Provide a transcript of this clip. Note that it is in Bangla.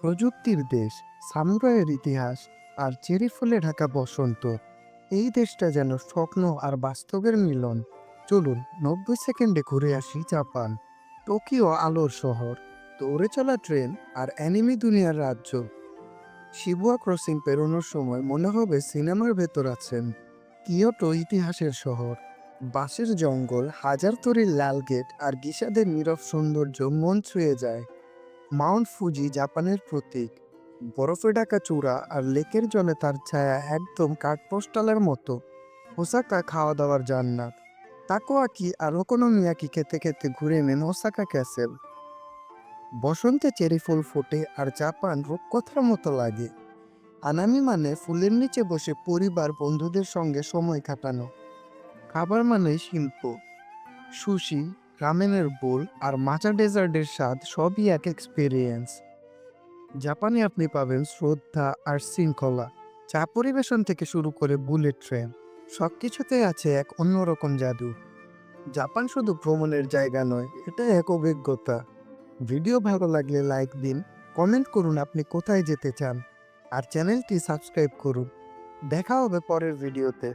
প্রযুক্তির দেশ, সামুরাইয়ের ইতিহাস আর চেরি ফুলে ঢাকা বসন্ত। এই দেশটা যেন স্বপ্ন আর বাস্তবের মিলন। চলুন নব্বই সেকেন্ডে ঘুরে আসি জাপান, টোকিও আলোর শহর, দৌড়ে চলা ট্রেন আর অ্যানিমি দুনিয়ার রাজ্য। শিবুয়া ক্রসিং পেরোনোর সময় মনে হবে সিনেমার ভেতর আছেন। কিয়োটো ইতিহাসের শহর, বাঁশের জঙ্গল, হাজার তরির লাল গেট আর গিসাদের নীরব সৌন্দর্য মন ছুঁয়ে যায়। মাউন্ট ফুজি জাপানের প্রতীক। বরফে ঢাকা চূড়া আর লেকের জলে তার ছায়া একদম কাঠপোস্টালের মতো। ওসাকা খাওয়া দাওয়ার জান্নাত। তাকোয়াকি আর ওকোনোমিয়াকি খেতে খেতে ঘুরে নেন ওসাকা ক্যাসেল। বসন্তে চেরি ফুল ফোটে আর জাপান রূপকথার মতো লাগে। আনামি মানে ফুলের নিচে বসে পরিবার বন্ধুদের সঙ্গে সময় কাটানো। খাবার মানে শিল্প সুশি রামেনের বোল আর মাচা ডেজার্টের স্বাদ সবই এক এক্সপিরিয়েন্স জাপানে আপনি পাবেন শ্রদ্ধা আর শৃঙ্খলা চা পরিবেশন থেকে শুরু করে বুলেট ট্রেন সব কিছুতে আছে এক অন্যরকম জাদু। জাপান শুধু ভ্রমণের জায়গা নয়, এটা এক অভিজ্ঞতা। ভিডিও ভালো লাগলে লাইক দিন, কমেন্ট করুন আপনি কোথায় যেতে চান, আর চ্যানেলটি সাবস্ক্রাইব করুন। দেখা হবে পরের ভিডিওতে।